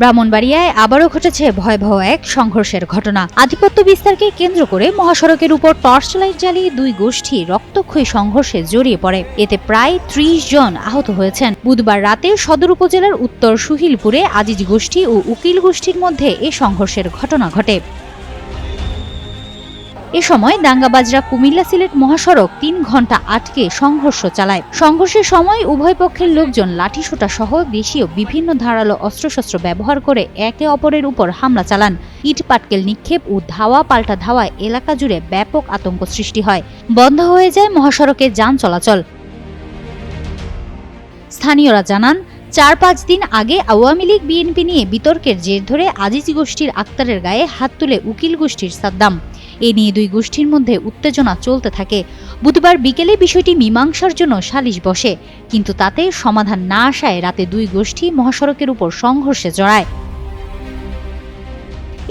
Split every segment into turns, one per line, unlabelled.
ব্রাহ্মণবাড়িয়ায় আবারও ঘটেছে ভয়াবহ এক সংঘর্ষের ঘটনা। আধিপত্য বিস্তারকে কেন্দ্র করে মহাসড়কের উপর টর্চ লাইট জ্বালিয়ে দুই গোষ্ঠী রক্তক্ষয়ী সংঘর্ষে জড়িয়ে পড়ে। এতে প্রায় ত্রিশ জন আহত হয়েছেন। বুধবার রাতে সদর উপজেলার উত্তর সুহিলপুরে আজিজ গোষ্ঠী ও উকিল গোষ্ঠীর মধ্যে এ সংঘর্ষের ঘটনা ঘটে। এ সময় দাঙ্গাবাজরা কুমিল্লা সিলেট মহাসড়ক তিন ঘণ্টা আটকে সংঘর্ষ চালায়। সংঘর্ষের সময় উভয় পক্ষের লোকজন লাঠিসোঁটা সহ দেশীয় বিভিন্ন ধারালো অস্ত্রশস্ত্র ব্যবহার করে একে অপরের উপর হামলা চালান। ইট পাটকেল নিক্ষেপ ও ধাওয়া পাল্টা ধাওয়ায় এলাকা জুড়ে ব্যাপক আতঙ্ক সৃষ্টি হয়। বন্ধ হয়ে যায় মহাসড়কে যান চলাচল। স্থানীয়রা জানান, চার পাঁচ দিন আগে আওয়ামী লীগ বিএনপি নিয়ে বিতর্কের জের ধরে আজিজ গোষ্ঠীর আক্তারের গায়ে হাত তুলে উকিল গোষ্ঠীর সাদ্দাম। এ নিয়ে দুই গোষ্ঠীর মধ্যে উত্তেজনা চলতে থাকে। বুধবার বিকেলে বিষয়টি মীমাংসার জন্য সালিশ বসে, কিন্তু তাতে সমাধান না আসায় রাতে দুই গোষ্ঠী মহাসড়কের উপর সংঘর্ষে জড়ায়।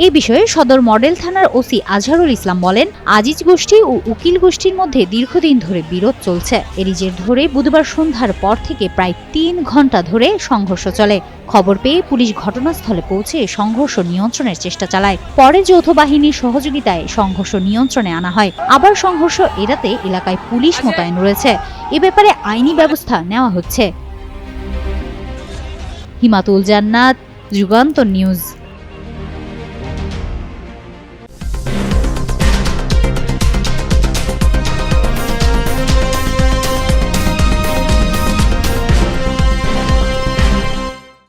এ বিষয়ে সদর মডেল থানার ওসি আজহারুল ইসলাম বলেন, আজিজ গোষ্ঠী ও উকিল গোষ্ঠীর মধ্যে দীর্ঘদিন ধরে বিরোধ চলছে। এরই জের ধরে বুধবার সন্ধ্যার পর থেকে প্রায় তিন ঘণ্টা ধরে সংঘর্ষ চলে। খবর পেয়ে পুলিশ ঘটনাস্থলে পৌঁছে সংঘর্ষ নিয়ন্ত্রণের চেষ্টা চালায়। পরে যৌথ বাহিনীর সহযোগিতায় সংঘর্ষ নিয়ন্ত্রণে আনা হয়। আবার সংঘর্ষ এড়াতে এলাকায় পুলিশ মোতায়েন রয়েছে। এ ব্যাপারে আইনি ব্যবস্থা নেওয়া হচ্ছে। হিমাতুল জান্নাত, যুগান্তর নিউজ।